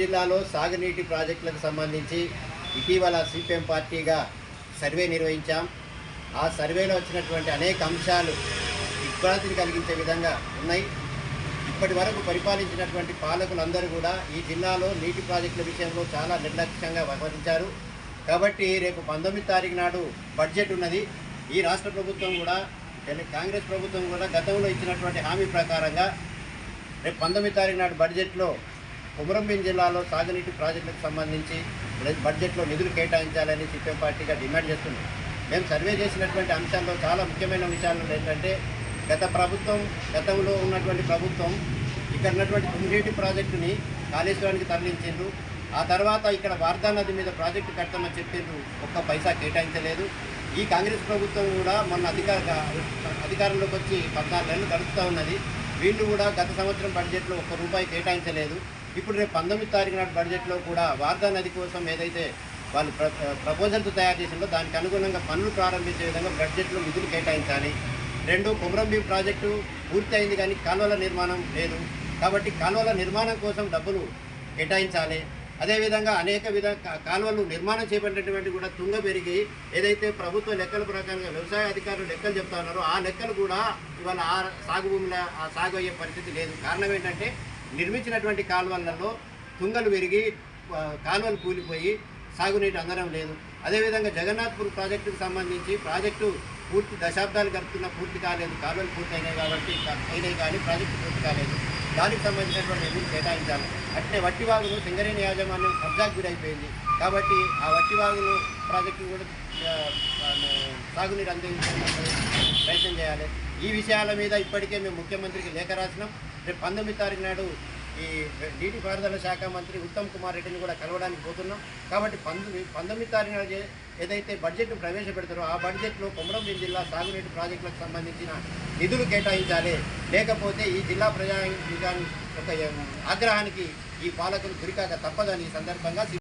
జిల్లాలో సాగునీటి ప్రాజెక్టులకు సంబంధించి ఇటీవల సిపిఎం పార్టీగా సర్వే నిర్వహించాం. ఆ సర్వేలో వచ్చినటువంటి అనేక అంశాలు ఇబ్బందిని కలిగించే విధంగా ఉన్నాయి. ఇప్పటి వరకు పరిపాలించినటువంటి పాలకులందరూ కూడా ఈ జిల్లాలో నీటి ప్రాజెక్టుల విషయంలో చాలా నిర్లక్ష్యంగా వ్యవహరించారు. కాబట్టి రేపు పంతొమ్మిది తారీఖు నాడు బడ్జెట్ ఉన్నది. ఈ రాష్ట్ర ప్రభుత్వం కూడా కాంగ్రెస్ ప్రభుత్వం కూడా గతంలో ఇచ్చినటువంటి హామీ ప్రకారంగా రేపు పంతొమ్మిది తారీఖు నాడు బడ్జెట్లో కొమరంభీం జిల్లాలో సాగునీటి ప్రాజెక్టులకు సంబంధించి బడ్జెట్లో నిధులు కేటాయించాలని సిపిఎం పార్టీగా డిమాండ్ చేస్తున్నాం మేము సర్వే చేసినటువంటి అంశాల్లో చాలా ముఖ్యమైన విషయాలు ఏంటంటే గత ప్రభుత్వం గతంలో ఉన్నటువంటి ప్రభుత్వం ఇక్కడ ఉన్నటువంటి తుంగేటి ప్రాజెక్టుని కాళేశ్వరానికి తరలించిండ్రు. ఆ తర్వాత ఇక్కడ వార్దా నది మీద ప్రాజెక్టు కడతామని చెప్పిండ్రు ఒక్క పైసా కేటాయించలేదు. ఈ కాంగ్రెస్ ప్రభుత్వం కూడా మొన్న అధికార అధికారంలోకి వచ్చి పద్నాలుగు నెలలు గడుపుతూ ఉన్నది. వీళ్ళు కూడా గత సంవత్సరం బడ్జెట్లో ఒక్క రూపాయి కేటాయించలేదు. ఇప్పుడు రేపు పంతొమ్మిది తారీఖు నాటి బడ్జెట్లో కూడా వార్దా నది కోసం ఏదైతే వాళ్ళు ప్ర తయారు చేసిందో దానికి అనుగుణంగా పనులు ప్రారంభించే విధంగా బడ్జెట్లో నిధులు కేటాయించాలి. రెండు కుమరంభీం ప్రాజెక్టు పూర్తి అయింది కానీ కాలువల నిర్మాణం లేదు. కాబట్టి కాలువల నిర్మాణం కోసం డబ్బులు కేటాయించాలి. అదేవిధంగా అనేక విధ కాల్వలు కాలువలు నిర్మాణం చేపట్టినటువంటి కూడా తుంగ పెరిగి ఏదైతే ప్రభుత్వ లెక్కల ప్రకారంగా వ్యవసాయ అధికారులు లెక్కలు చెప్తా ఉన్నారో ఆ లెక్కలు కూడా ఇవాళ ఆ సాగు భూమిలో ఆ సాగు అయ్యే పరిస్థితి లేదు. కారణం ఏంటంటే నిర్మించినటువంటి కాలువలలో తుంగలు పెరిగి కాలువలు కూలిపోయి సాగునీటి అందడం లేదు. అదేవిధంగా జగన్నాథ్పూర్ ప్రాజెక్టుకు సంబంధించి ప్రాజెక్టు పూర్తి దశాబ్దాలు గడుపుతున్న పూర్తి కాలేదు. కాలువలు పూర్తయినాయి కాబట్టి అయినాయి కానీ ప్రాజెక్టు పూర్తి కాలేదు. దానికి సంబంధించినటువంటి నిధులు కేటాయించాలి. అట్లే వట్టివాగులు సింగరేణి యాజమాన్యం కబ్జాకు గురైపోయింది. కాబట్టి ఆ వట్టివాగులు ప్రాజెక్టు కూడా సాగునీరు అందించడానికి ప్రయత్నం చేయాలి. ఈ విషయాల మీద ఇప్పటికే మేము ముఖ్యమంత్రికి లేఖ రాసినాం. రేపు పంతొమ్మిది తారీఖు నాడు ఈ నీటిపారుదల శాఖ మంత్రి ఉత్తమ్ కుమార్ రెడ్డిని కూడా కలవడానికి పోతున్నాం. కాబట్టి పంతొమ్మిది పంతొమ్మిది తారీఖు నాడు ఏదైతే బడ్జెట్ను ప్రవేశపెడతారో ఆ బడ్జెట్లో కొమరంభీం జిల్లా సాగునీటి ప్రాజెక్టులకు సంబంధించిన నిధులు కేటాయించాలి. లేకపోతే ఈ జిల్లా ప్రజా నిజాన్ని ఒక ఆగ్రహానికి ఈ పాలకులు గురికాక తప్పదని ఈ సందర్భంగా